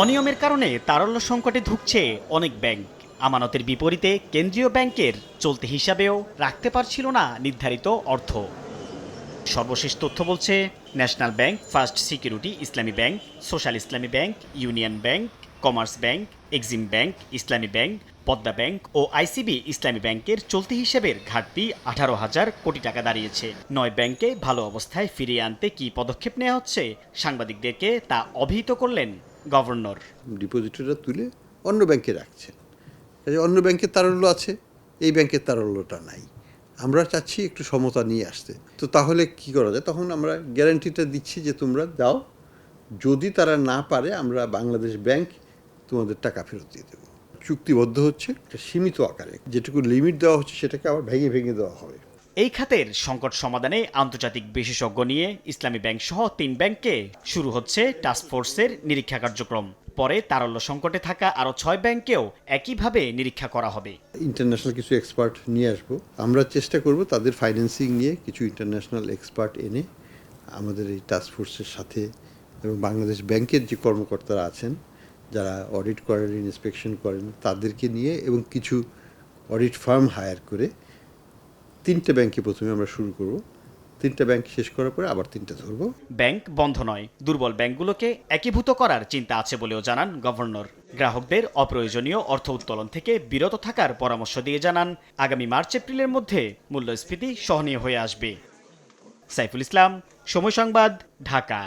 অনিয়মের কারণে তারল্য সংকটে ধুঁকছে অনেক ব্যাংক। আমানতের বিপরীতে কেন্দ্রীয় ব্যাংকের চলতি হিসাবেও রাখতে পারছিল না নির্ধারিত অর্থ। সর্বশেষ তথ্য বলছে, national bank, first security, Islami bank, social Islami bank, union bank, commerce bank, Exim bank, Islami bank, Padma bank ও আইসিবি ইসলামী ব্যাংকের চলতি হিসেবের ঘাটতি আঠারো হাজার কোটি টাকা দাঁড়িয়েছে। নয় ব্যাংকে ভালো অবস্থায় ফিরিয়ে আনতে কি পদক্ষেপ নেওয়া হচ্ছে, সাংবাদিকদেরকে তা অভিহিত করলেন গভর্নর। ডিপোজিটররা তুলে অন্য ব্যাংকে রাখছেন কাজে অন্য ব্যাংকের তারল্য আছে, এই ব্যাংকের তারল্যটা নাই। আমরা চাচ্ছি একটু সমতা নিয়ে আসতে। তো তাহলে কি করা যায়? তখন আমরা গ্যারান্টিটা দিচ্ছি যে তোমরা দাও যদি তারা না পারে, আমরা বাংলাদেশ ব্যাংক তোমাদের টাকা ফেরত দিয়ে দেবো। চুক্তিবদ্ধ হচ্ছে একটা সীমিত আকারে। যেটুকু লিমিট দেওয়া হচ্ছে, সেটাকে আবার ভেঙে ভেঙে দেওয়া হবে। এই খাতের সংকট সমাধানে আন্তর্জাতিক বিশেষজ্ঞ নিয়ে ইসলামী ব্যাংক সহ তিন ব্যাংকে শুরু হচ্ছে টাস্কফোর্সের নিরীক্ষা কার্যক্রম। পরে তারল্য সংকটে থাকা আরও ছয় ব্যাংকেও একইভাবে নিরীক্ষা করা হবে। ইন্টারন্যাশনাল কিছু এক্সপার্ট নিয়ে আসব। আমরা চেষ্টা করব তাদের ফাইন্যান্সিং নিয়ে কিছু ইন্টারন্যাশনাল এক্সপার্ট এনে আমাদের এই টাস্ক ফোর্সের সাথে এবং বাংলাদেশ ব্যাংকের যে কর্মকর্তারা আছেন, যারা অডিট করেন ইন্সপেকশন করেন, তাদেরকে নিয়ে এবং কিছু অডিট ফার্ম হায়ার করে তিনটে ব্যাংকে প্রথমে আমরা শুরু করব। তিনটা ব্যাংক শেষ করার পরে আবার তিনটা ধরবো। ব্যাংক বন্ধ নয়, দুর্বল ব্যাংকগুলোকে একীভূত করার চিন্তা আছে বলেও জানান গভর্নর। গ্রাহকদের অপ্রয়োজনীয় অর্থ উত্তোলন থেকে বিরত থাকার পরামর্শ দিয়ে জানান, আগামী মার্চ, এপ্রিলের মধ্যে মূল্যস্ফীতি সহনীয় হয়ে আসবে। সাইফুল ইসলাম, সময় সংবাদ, ঢাকা।